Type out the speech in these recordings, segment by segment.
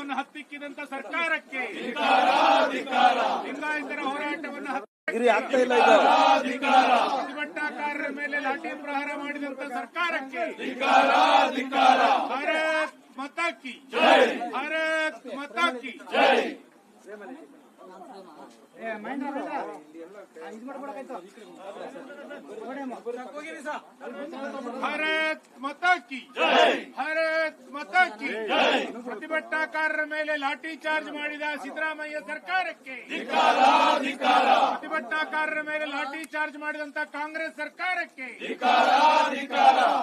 ಹೋರಾಟವನ್ನು ಹತ್ತಿಕ್ಕಿದಂತ ಸರ್ಕಾರಕ್ಕೆ ಲಿಂಗಾಯತರ ಹೋರಾಟವನ್ನು ಪ್ರತಿಭಟನಾಕಾರರ ಮೇಲೆ ಲಾಠಿ ಪ್ರಹಾರ ಮಾಡಿದಂತ ಸರ್ಕಾರಕ್ಕೆ ಭಾರತ್ ಮಾತಾ ಕಿ. ಭಾರತ್ ಮಾತಾ ಕಿ. ಭಾರತ್ ಮಾತಾ ಕಿ. ಭಾರತ್ ಮಾತಾ ಕಿ. ಪ್ರತಿಭಟನಾಕಾರರ ಮೇಲೆ ಲಾಠಿ ಚಾರ್ಜ್ ಮಾಡಿದ ಸಿದ್ದರಾಮಯ್ಯ ಸರ್ಕಾರಕ್ಕೆ. ಪ್ರತಿಭಟನಾಕಾರರ ಮೇಲೆ ಲಾಠಿ ಚಾರ್ಜ್ ಮಾಡಿದಂತ ಕಾಂಗ್ರೆಸ್ ಸರ್ಕಾರಕ್ಕೆ.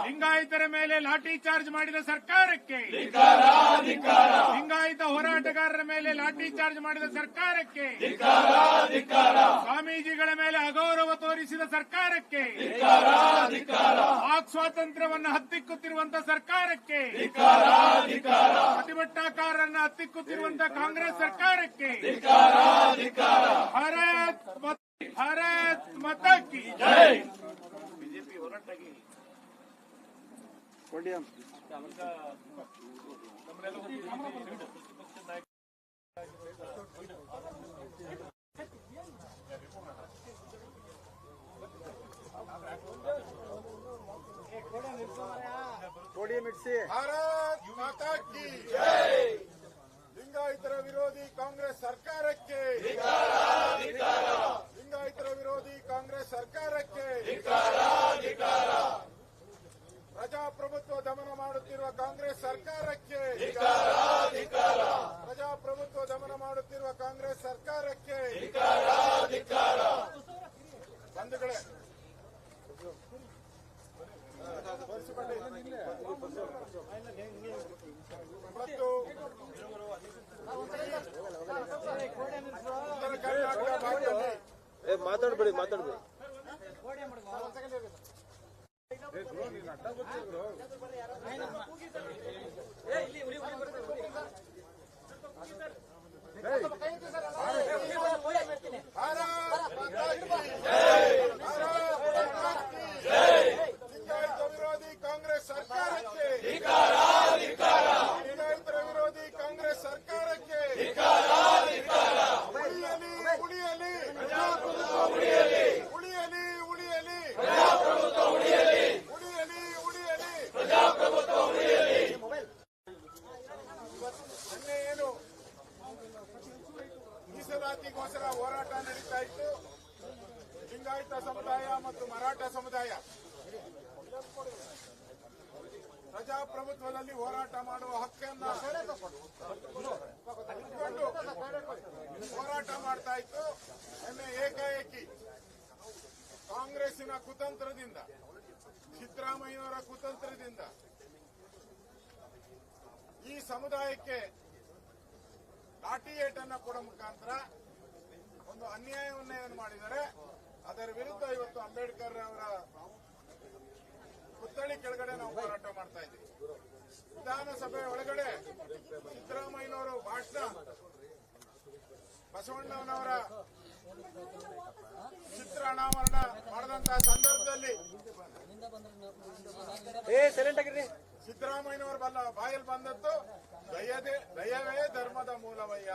ಲಿಂಗಾಯತರ ಮೇಲೆ ಲಾಠಿ ಚಾರ್ಜ್ ಮಾಡಿದ ಸರ್ಕಾರಕ್ಕೆ. ಲಿಂಗಾಯತ ಹೋರಾಟಗಾರರ ಮೇಲೆ ಲಾಠಿ ಚಾರ್ಜ್ ಮಾಡಿದ ಸರ್ಕಾರಕ್ಕೆ. ಸ್ವಾಮೀಜಿಗಳ ಮೇಲೆ ಅಗೌರವ ತೋರಿಸಿದ ಸರ್ಕಾರಕ್ಕೆ. ವಾಕ್ ಸ್ವಾತಂತ್ರ್ಯವನ್ನು ಹತ್ತಿಕ್ಕುತ್ತಿರುವಂತ ಸರ್ಕಾರಕ್ಕೆ. ಪ್ರತಿಭಟನಾಕಾರರನ್ನ ಹತ್ತಿಕ್ಕುತ್ತಿರುವಂತ ಕಾಂಗ್ರೆಸ್ ಸರ್ಕಾರಕ್ಕೆ ಭಾರತ್ ಮತ್- ಭಾರತ್ ಮತಕ್ಕೆ ಬಿಜೆಪಿ ಹೋರಾಟಕ್ಕೆ ಭಾರತ್ ಮಾತಾ ಲಿಂಗಾಯತರ ವಿರೋಧಿ ಕಾಂಗ್ರೆಸ್ ಸರ್ಕಾರಕ್ಕೆ. ಲಿಂಗಾಯತರ ವಿರೋಧಿ ಕಾಂಗ್ರೆಸ್ ಸರ್ಕಾರಕ್ಕೆ. ಪ್ರಜಾಪ್ರಭುತ್ವ ದಮನ ಮಾಡುತ್ತಿರುವ ಕಾಂಗ್ರೆಸ್ ಸರ್ಕಾರಕ್ಕೆ. ಪ್ರಜಾಪ್ರಭುತ್ವ ದಮನ ಮಾಡುತ್ತಿರುವ ಕಾಂಗ್ರೆಸ್ ಸರ್ಕಾರಕ್ಕೆ. ಬಂಧುಗಳೇ. ಮತ್ತು ಮಾತಾಡ್ಬೇಡಿ ಮಾತಾಡ್ಬೇಡಿ ಭಾರತ್ ಮಾತಾ ಕಿ ಭಾರತ್ ಮಾತಾ ಕಿ ಲಿಂಗಾಯತ ವಿರೋಧಿ ಕಾಂಗ್ರೆಸ್ ಸರ್ಕಾರಕ್ಕೆ ಲಿಂಗಾಯತರ ವಿರೋಧಿ ಕಾಂಗ್ರೆಸ್ ಸರ್ಕಾರಕ್ಕೆ ಉಳಿಯಲಿ ಉಳಿಯಲಿ ಉಳಿಯಲಿ ಉಳಿಯಲಿ ಉಳಿಯಲಿ ಉಳಿಯಲಿ ನಿನ್ನೆ ಏನು ಮೀಸಲಾತಿಗೋಸ್ಕರ ಹೋರಾಟ ನಡೀತಾ ಇತ್ತು. ಲಿಂಗಾಯತ ಸಮುದಾಯ ಮತ್ತು ಮರಾಠ ಸಮುದಾಯ ಪ್ರಜಾಪ್ರಭುತ್ವದಲ್ಲಿ ಹೋರಾಟ ಮಾಡುವ ಹಕ್ಕನ್ನ ಹೋರಾಟ ಮಾಡ್ತಾ ಇತ್ತು. ಎಮ್ಮೆ ಏಕಾಏಕಿ ಕಾಂಗ್ರೆಸ್ಸಿನ ಕುತಂತ್ರದಿಂದ, ಸಿದ್ದರಾಮಯ್ಯನವರ ಕುತಂತ್ರದಿಂದ ಈ ಸಮುದಾಯಕ್ಕೆ ಲಾಠಿ ಏಟನ್ನ ಕೊಡೋ ಮುಖಾಂತರ ಒಂದು ಅನ್ಯಾಯವನ್ನ ಏನು ಮಾಡಿದರೆ ಅದರ ವಿರುದ್ಧ ಇವತ್ತು ಅಂಬೇಡ್ಕರ್ ಅವರ ಪುತ್ಥಳಿ ಕೆಳಗಡೆ ನಾವು ಹೋರಾಟ ಮಾಡ್ತಾ ಇದ್ದೀವಿ. ವಿಧಾನಸಭೆ ಒಳಗಡೆ ಸಿದ್ದರಾಮಯ್ಯನವರು ಭಾಷಣ, ಬಸವಣ್ಣನವರ ಚಿತ್ರ ಅನಾವರಣ ಮಾಡಿದಂತಹ ಸಂದರ್ಭದಲ್ಲಿ ಸಿದ್ದರಾಮಯ್ಯನವರ ಬಲ್ಲ ಬಾಯಲ್ಲಿ ಬಂದದ್ದು ದಯದೇ ದಯವೇ ಧರ್ಮದ ಮೂಲವಯ್ಯ